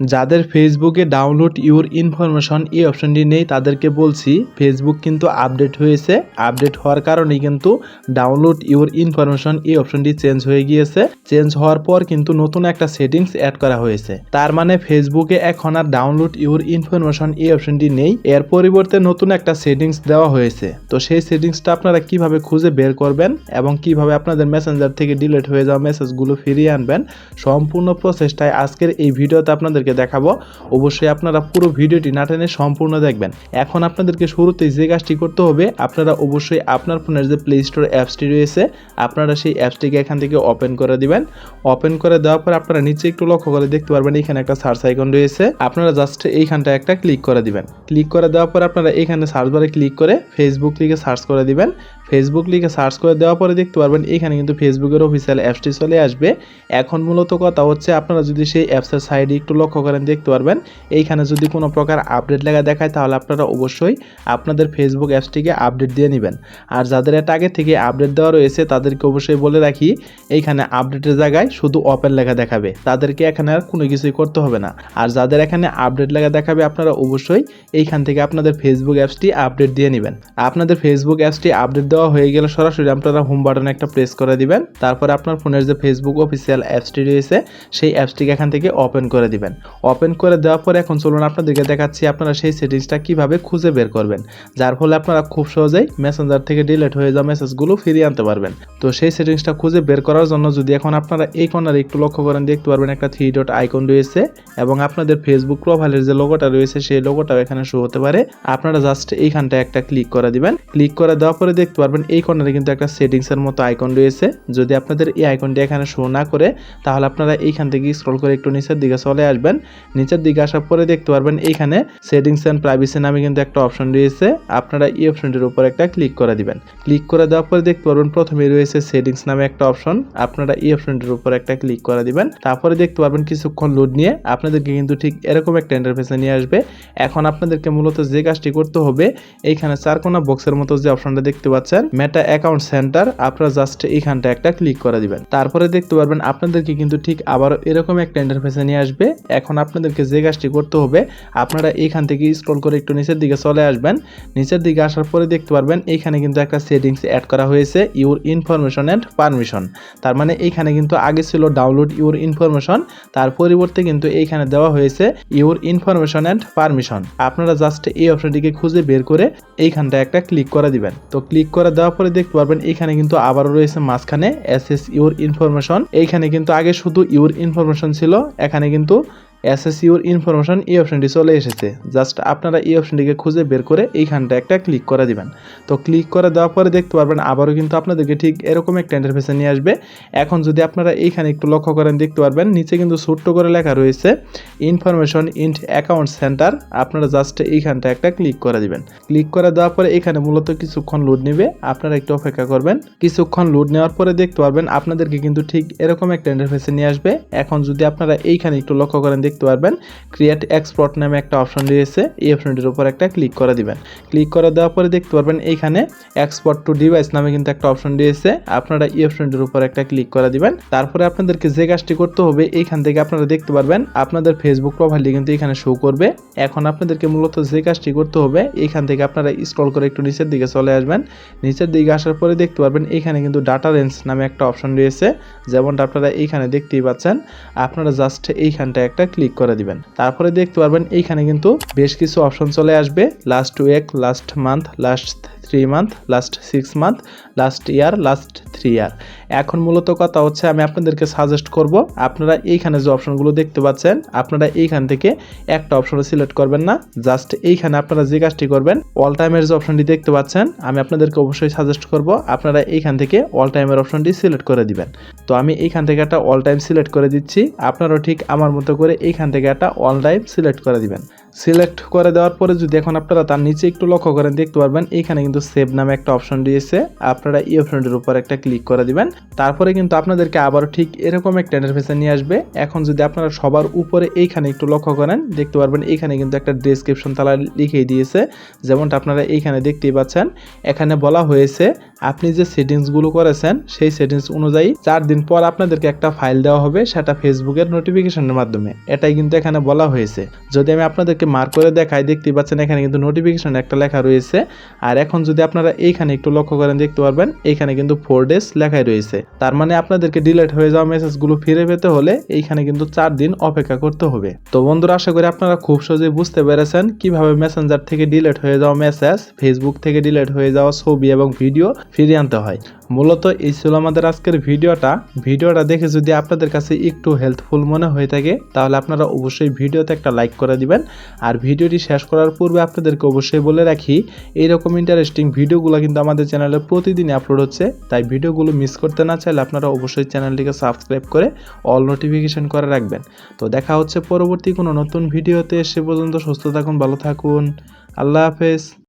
যাদের ফেসবুকে download your information এই অপশনটি নেই, তাদেরকে বলছি ফেসবুক কিন্তু আপডেট হয়েছে। আপডেট হওয়ার কারণে কিন্তু ডাউনলোড ইউর ইনফরমেশন এই অপশনটি চেঞ্জ হয়ে গিয়েছে। চেঞ্জ হওয়ার পর কিন্তু নতুন একটা সেটিংস অ্যাড করা হয়েছে। তার মানে ফেসবুকে এখন আর ডাউনলোড ইউর ইনফরমেশন এই অপশনটি নেই। এর পরিবর্তে নতুন একটা সেটিংস দেওয়া হয়েছে। তো সেই সেটিংসটা আপনারা কীভাবে খুঁজে বের করবেন এবং কীভাবে আপনাদের মেসেঞ্জার থেকে ডিলিট হয়ে যাওয়া মেসেজগুলো ফিরিয়ে আনবেন, সম্পূর্ণ প্রসেসটাই আজকের এই ভিডিওতে আপনাদেরকে দেখাবো। অবশ্যই আপনারা পুরো ভিডিওটি না টেনে সম্পূর্ণ দেখবেন। এখন আপনাদেরকে শুরুতেই যে কাজটি করতে হবে, আপনারা অবশ্যই আপনার ফোনের যে প্লে স্টোর অ্যাপসটি রয়েছে, আপনারা সেই অ্যাপসটিকে এখান থেকে ওপেন করে দিবেন। ওপেন করে দেওয়ার পর আপনারা নিচে একটু লক্ষ্য করে দেখতে পারবেন, এখানে একটা সার্চ আইকন রয়েছে। আপনারা জাস্ট এইখানটা একটা ক্লিক করে দিবেন। ক্লিক করে দেওয়ার পর আপনারা এখানে সার্চ বারে ক্লিক করে ফেসবুক লিখে সার্চ করে দিবেন। ফেসবুক লিখে সার্চ করে দেওয়ার পরে দেখতে পারবেন, এখানে কিন্তু ফেসবুকের অফিসিয়াল অ্যাপসটি চলে আসবে। এখন মূলত কথা হচ্ছে, আপনারা যদি সেই অ্যাপসের সাইডে একটু লক্ষ্য করেন দেখতে পারবেন। এইখানে যদি কোনো প্রকার আপডেট লেখা দেখায়, তাহলে আপনারা অবশ্যই আপনাদের ফেসবুক অ্যাপসটিকে আপডেট দিয়ে নেবেন। আর যাদের এটা আগে থেকে আপডেট দেওয়া রয়েছে, তাদেরকে অবশ্যই বলে রাখি, এইখানে আপডেটের জায়গায় শুধু ওপেন লেখা দেখাবে। তাদেরকে এখানে আর কোনো কিছুই করতে হবে না। আর যাদের এখানে আপডেট লেখা দেখাবে, আপনারা অবশ্যই এইখান থেকে আপনাদের ফেসবুক অ্যাপসটি আপডেট দিয়ে নেবেন। আপনাদের ফেসবুক অ্যাপসটি আপডেট দেওয়া হয়ে গেলে সরাসরি আপনারা হোম বাটনে একটা প্রেস করে দিবেন। তারপরে আপনার ফোনের যে ফেসবুক অফিসিয়াল অ্যাপসটি রয়েছে, সেই অ্যাপসটিকে এখান থেকে ওপেন করে দিবেন। ওপেন করে দেওয়ার পরে এখন চলুন আপনাদেরকে দেখাচ্ছি আপনারা সেই সেটিংসটা কীভাবে খুঁজে বের করবেন। যার ফলে আপনারা খুব সহজেই মেসেঞ্জার থেকে ডিলেট হয়ে যাওয়া মেসেজগুলো ফিরিয়ে আনতে পারবেন। তো সেই সেটিংসটা খুঁজে বের করার জন্য যদি এখন আপনারা এই কর্নারে একটু লক্ষ্য করেন, দেখতে পারবেন একটা থ্রি ডট আইকন রয়েছে এবং আপনাদের ফেসবুক প্রোফাইলের যে লোগোটা রয়েছে, সেই লোগোটাও এখানে শো হতে পারে। আপনারা জাস্ট এইখানটা একটা ক্লিক করে দিবেন। ক্লিক করে দেওয়ার পরে দেখতে পারবেন এই কর্নারে কিন্তু একটা সেটিংসের মতো আইকন রয়েছে। যদি আপনাদের এই আইকনটি এখানে শো না করে, তাহলে আপনারা এইখান থেকে স্ক্রল করে একটু নিচের দিকে চলে আসবেন। নিচের দিকে আসার পরে দেখতে পারবেন এইখানে সেটিংস অ্যান্ড প্রাইভেসি নামে কিন্তু একটা অপশন রয়েছে। আপনারা এই অপশনটির উপর একটা ক্লিক করে দিবেন। ক্লিক করে দেওয়ার পরে দেখতে পারবেন প্রথমে রয়েছে সেটিংস নামে একটা অপশন আপনারা এই অপশনটির উপর একটা ক্লিক করে দিবেন। তারপরে দেখতে পারবেন কিছুক্ষণ লোড নিয়ে আপনাদেরকে কিন্তু ঠিক এরকম একটা ইন্টারফেসে নিয়ে আসবে। এখন আপনাদেরকে মূলত যে কাজটি করতে হবে, এইখানে চারকোনা বক্সের মতো যে অপশনটা দেখতে পাচ্ছেন মেটা অ্যাকাউন্ট সেন্টার আপনারা জাস্ট এইখানটা একটা ক্লিক করে দিবেন। তারপরে দেখতে পারবেন আপনাদেরকে কিন্তু ঠিক আবার এরকম একটা ইন্টারফেসে নিয়ে আসবে। এখন আপনাদেরকে যে কাজটি করতে হবে, আপনারা এইখান থেকে স্ক্রল করে একটু নিচের দিকে চলে আসবেন। নিচের দিকে আসার পরে দেখতে পারবেন এইখানে কিন্তু একটা সেটিংস অ্যাড করা হয়েছে ইউর ইনফরমেশন অ্যান্ড পারমিশন তার মানে এইখানে কিন্তু আগে ছিল ডাউনলোড ইউর ইনফরমেশন তার পরিবর্তে কিন্তু এইখানে দেওয়া হয়েছে ইউর ইনফরমেশন অ্যান্ড পারমিশন আপনারা জাস্ট এই অপশনটিকে খুঁজে বের করে এইখানটা একটা ক্লিক করে দিবেন। তো ক্লিক করে দেওয়ার পরে দেখতে পারবেন এইখানে কিন্তু আবারও রয়েছে মাঝখানে এস এস ইউর ইনফরমেশন এইখানে কিন্তু আগে শুধু ইউর ইনফরমেশন ছিল, এখানে কিন্তু এসএস ইউর ইনফরমেশন এই অপশনটি চলে এসেছে। জাস্ট আপনারা এই অপশনটিকে খুঁজে বের করে এইখানটা একটা ক্লিক করে দিবেন। তো ক্লিক করে দেওয়ার পরে দেখতে পারবেন আবারও কিন্তু আপনাদেরকে ঠিক এরকম একটা ইন্টারফেসে নিয়ে আসবে। এখন যদি আপনারা এইখানে একটু লক্ষ্য করেন, দেখতে পারবেন নিচে কিন্তু ছোট্ট করে লেখা রয়েছে ইনফরমেশন ইন অ্যাকাউন্ট সেন্টার আপনারা জাস্ট এইখানটা একটা ক্লিক করে দিবেন। ক্লিক করে দেওয়ার পরে এখানে মূলত কিছুক্ষণ লোড নেবে। আপনারা একটু অপেক্ষা করবেন। কিছুক্ষণ লোড নেওয়ার পরে দেখতে পারবেন আপনাদেরকে কিন্তু ঠিক এরকম একটা ইন্টারফেসে নিয়ে আসবে। এখন যদি আপনারা এইখানে একটু লক্ষ্য করেন, দেখতে পারবেন। ক্রিয়েট এক্সপোর্ট নামে একটা অপশন রয়েছে। এই অপশনটির উপর একটা ক্লিক করে দিবেন। ক্লিক করে দেওয়ার পরে দেখতে পারবেন এইখানে এক্সপোর্ট টু ডিভাইস নামে কিন্তু একটা অপশন রয়েছে। আপনারা এই অপশনটির উপর একটা ক্লিক করে দিবেন। তারপরে আপনাদেরকে যে কাজটি করতে হবে, এইখান থেকে আপনারা দেখতে পারবেন আপনাদের ফেসবুক প্রোফাইলটি কিন্তু এখানে শো করবে। এখন আপনাদেরকে মূলত যে কাজটি করতে হবে, এইখান থেকে আপনারা স্ক্রল করে একটু নিচের দিকে চলে আসবেন। নিচের দিকে আসার পরে দেখতে পারবেন এইখানে কিন্তু ডাটা রেঞ্জ নামে একটা অপশন রয়েছে। যেমনটা আপনারা এইখানে দেখতেই পাচ্ছেন। আপনারা জাস্ট এইখানটা একটা ক্লিক করে দিবেন। তারপরে দেখতে পারবেন এইখানে কিন্তু বেশ কিছু অপশন চলে আসবে। Last week last month last three month last six month last year last three year এখন মূলত কথা হচ্ছে আমি আপনাদেরকে সাজেস্ট করব, আপনারা এইখানে যে অপশনগুলো দেখতে পাচ্ছেন, আপনারা এইখান থেকে একটা অপশন সিলেক্ট করবেন না জাস্ট এইখানে আপনারা যে কাজটি করবেন অল টাইমের যে অপশনটি দেখতে পাচ্ছেন, আমি আপনাদেরকে অবশ্যই সাজেস্ট করব, আপনারা এইখান থেকে অল টাইমের অপশনটি সিলেক্ট করে দিবেন। তো আমি এইখান থেকে একটা অল টাইম সিলেক্ট করে দিচ্ছি, আপনারাও ঠিক আমার মতো করে এইখান থেকে একটা অল টাইম সিলেক্ট করে দিবেন। সিলেক্ট করে দেওয়ার পরে যদি এখন আপনারা তার নিচে একটু লক্ষ্য করেন, দেখতে পারবেন এখানে কিন্তু সেভ নামে একটা অপশন দিয়েছে। আপনারা এই অপশনটির উপর একটা ক্লিক করে দিবেন। তারপরে কিন্তু আপনাদেরকে আবার ঠিক এরকম একটা ইন্টারফেসে নিয়ে আসবে। এখন যদি আপনারা সবার উপরে এইখানে একটু লক্ষ্য করেন, দেখতে পারবেন এইখানে কিন্তু একটা ডেসক্রিপশন তারা লিখে দিয়েছে। যেমনটা আপনারা এইখানে দেখতেই পাচ্ছেন। এখানে বলা হয়েছে, আপনি যে সেটিংসগুলো করেছেন, সেই সেটিংস অনুযায়ী চার দিন পর আপনাদেরকে একটা ফাইল দেওয়া হবে, সেটা ফেসবুকের নোটিফিকেশনের মাধ্যমে। এটাই কিন্তু এখানে বলা হয়েছে। যদি আমি আপনাদেরকে মার্ক করে দেখায়, দেখতেই পাচ্ছেন এখানে কিন্তু নোটিফিকেশন একটা লেখা রয়েছে। আর এখন যদি আপনারা এইখানে একটু লক্ষ্য করেন, দেখতে পারবেন, এইখানে কিন্তু ফোর ডেজ লেখাই রয়েছে। তার মানে আপনাদেরকে ডিলেট হয়ে যাওয়া মেসেজগুলো ফিরে পেতে হলে এইখানে কিন্তু চার দিন অপেক্ষা করতে হবে। তো বন্ধুরা, আশা করি আপনারা খুব সহজেই বুঝতে পেরেছেন কীভাবে মেসেঞ্জার থেকে ডিলেট হয়ে যাওয়া মেসেজ ফেসবুক থেকে ডিলেট হয়ে যাওয়া ছবি এবং ভিডিও ফিরিয়ে আনতে হয়। মূলত এই ছিল আমাদের আজকের ভিডিওটা। ভিডিওটা দেখে যদি আপনাদের কাছে একটু হেল্পফুল মনে হয়ে থাকে, তাহলে আপনারা অবশ্যই ভিডিওতে একটা লাইক করে দিবেন। আর ভিডিওটি শেষ করার পূর্বে আপনাদেরকে অবশ্যই বলে রাখি, এইরকম ইন্টারেস্টিং ভিডিওগুলো কিন্তু আমাদের চ্যানেলে প্রতিদিনই আপলোড হচ্ছে। তাই ভিডিওগুলো মিস করতে না চাইলে আপনারা অবশ্যই চ্যানেলটিকে সাবস্ক্রাইব করে অল নোটিফিকেশন করে রাখবেন। তো দেখা হচ্ছে পরবর্তী কোনো নতুন ভিডিওতে। সে পর্যন্ত সুস্থ থাকুন, ভালো থাকুন। আল্লাহ হাফেজ।